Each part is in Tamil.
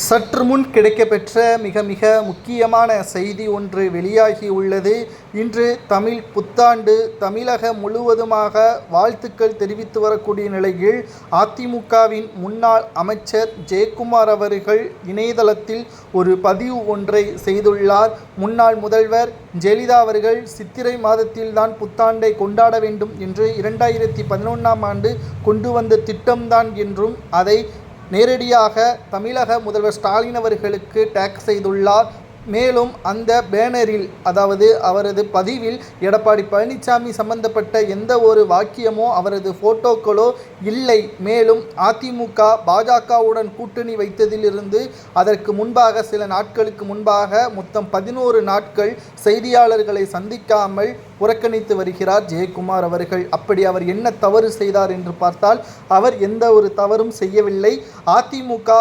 சற்று முன் கிடைக்கப்பெற்ற மிக மிக முக்கியமான செய்தி ஒன்று வெளியாகியுள்ளது இன்று தமிழ் புத்தாண்டு தமிழகம் முழுவதுமாக வாழ்த்துக்கள் தெரிவித்து வரக்கூடிய நிலையில் அதிமுகவின் முன்னாள் அமைச்சர் ஜெயக்குமார் அவர்கள் இணையதளத்தில் ஒரு பதிவு ஒன்றை செய்துள்ளார். முன்னாள் முதல்வர் ஜெயலலிதா அவர்கள் சித்திரை மாதத்தில்தான் புத்தாண்டை கொண்டாட வேண்டும் என்று இரண்டாயிரத்தி பதினொன்றாம் ஆண்டு கொண்டு வந்த திட்டம்தான் என்றும் அதை நேரடியாக தமிழக முதல்வர் ஸ்டாலின் அவர்களுக்கு டேக் செய்துள்ளார். மேலும் அந்த பேனரில் அதாவது அவரது பதிவில் எடப்பாடி பழனிசாமி சம்பந்தப்பட்ட எந்த ஒரு வாக்கியமோ அவரது போட்டோக்களோ இல்லை. மேலும் அதிமுக பாஜகவுடன் கூட்டணி வைத்ததிலிருந்து அதற்கு முன்பாக சில நாட்களுக்கு முன்பாக மொத்தம் பதினோரு நாட்கள் செய்தியாளர்களை சந்திக்காமல் புறக்கணித்து வருகிறார் ஜெயக்குமார் அவர்கள். அப்படி அவர் என்ன தவறு செய்தார் என்று பார்த்தால் அவர் எந்த ஒரு தவறும் செய்யவில்லை. அதிமுக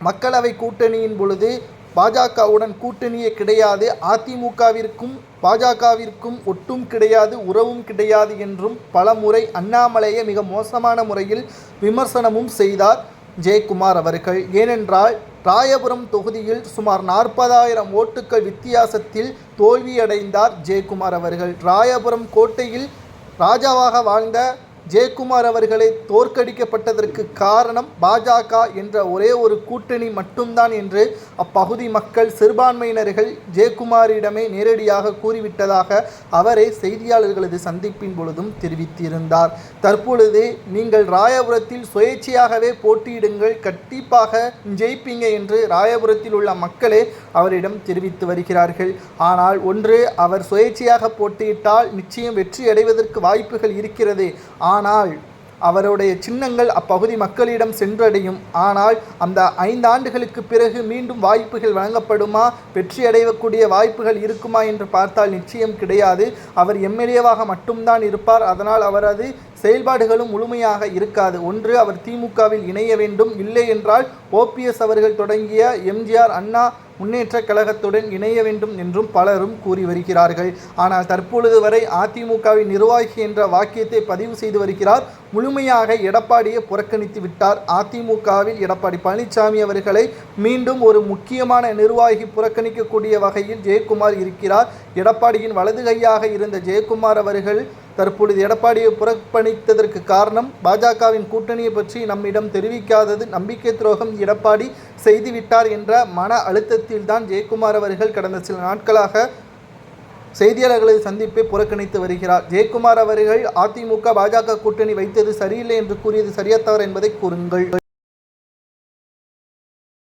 மக்களவை கூட்டணியின் பொழுது பாஜகவுடன் கூட்டணியே கிடையாது அதிமுகவிற்கும் பாஜகவிற்கும் ஒட்டும் கிடையாது உறவும் கிடையாது என்றும் பல முறை அண்ணாமலையை மிக மோசமான முறையில் விமர்சனமும் செய்தார் ஜெயக்குமார் அவர்கள். ஏனென்றால் ராயபுரம் தொகுதியில் சுமார் நாற்பதாயிரம் ஓட்டுக்கள் வித்தியாசத்தில் தோல்வியடைந்தார் ஜெயக்குமார் அவர்கள். ராயபுரம் கோட்டையில் ராஜாவாக வாழ்ந்த ஜெயக்குமார் அவர்களை தோற்கடிக்கப்பட்டதற்கு காரணம் பாஜக என்ற ஒரே ஒரு கூட்டணி மட்டும்தான் என்று அப்பகுதி மக்கள் சிறுபான்மையினர்கள் ஜெயக்குமாரிடமே நேரடியாக கூறிவிட்டதாக அவரே செய்தியாளர்களது சந்திப்பின் பொழுதும் தெரிவித்திருந்தார். தற்பொழுது நீங்கள் ராயபுரத்தில் சுயேட்சையாகவே போட்டியிடுங்கள் கண்டிப்பாக ஜெயிப்பீங்க என்று ராயபுரத்தில் உள்ள மக்களே அவரிடம் தெரிவித்து வருகிறார்கள். ஆனால் ஒன்று அவர் சுயேட்சையாக போட்டியிட்டால் நிச்சயம் வெற்றி அடைவதற்கு வாய்ப்புகள் இருக்கிறது. ஆனால் அவருடைய சின்னங்கள் அப்பகுதி மக்களிடம் சென்றடையும். ஆனால் அந்த ஐந்தாண்டுகளுக்கு பிறகு மீண்டும் வாய்ப்புகள் வழங்கப்படுமா? வெற்றி அடையக்கூடிய வாய்ப்புகள் இருக்குமா என்று பார்த்தால் நிச்சயம் கிடையாது. அவர் எம்எல்ஏவாக மட்டும்தான் இருப்பார். அதனால் அவரது செயல்பாடுகளும் முழுமையாக இருக்காது. ஒன்று அவர் திமுகவில் இணைய வேண்டும். இல்லை என்றால் ஓபிஎஸ் அவர்கள் தொடங்கிய எம்ஜிஆர் அண்ணா முன்னேற்ற கழகத்துடன் இணைய வேண்டும் என்றும் பலரும் கூறி வருகிறார்கள். ஆனால் தற்பொழுது வரை அதிமுகவின் நிர்வாகி என்ற வாக்கியத்தை பதிவு செய்து வருகிறார். முழுமையாக எடப்பாடியை புறக்கணித்து விட்டார். அதிமுகவில் எடப்பாடி பழனிசாமி அவர்களை மீண்டும் ஒரு முக்கியமான நிர்வாகி புறக்கணிக்கக்கூடிய வகையில் ஜெயக்குமார் இருக்கிறார். எடப்பாடியின் வலது கையாக இருந்த ஜெயக்குமார் அவர்கள் தற்பொழுது எடப்பாடியை புறக்கணித்ததற்கு காரணம் பாஜகவின் கூட்டணியை பற்றி நம்மிடம் தெரிவிக்காதது நம்பிக்கை துரோகம் எடப்பாடி செய்துவிட்டார் என்ற மன அழுத்தத்தில்தான் ஜெயக்குமார் அவர்கள் கடந்த சில நாட்களாக செய்தியாளர்களது சந்திப்பை புறக்கணித்து வருகிறார். ஜெயக்குமார் அவர்கள் அதிமுக பாஜக கூட்டணி வைத்தது சரியில்லை என்று கூறியது சரியா தவறு என்பதை கூறுங்கள்.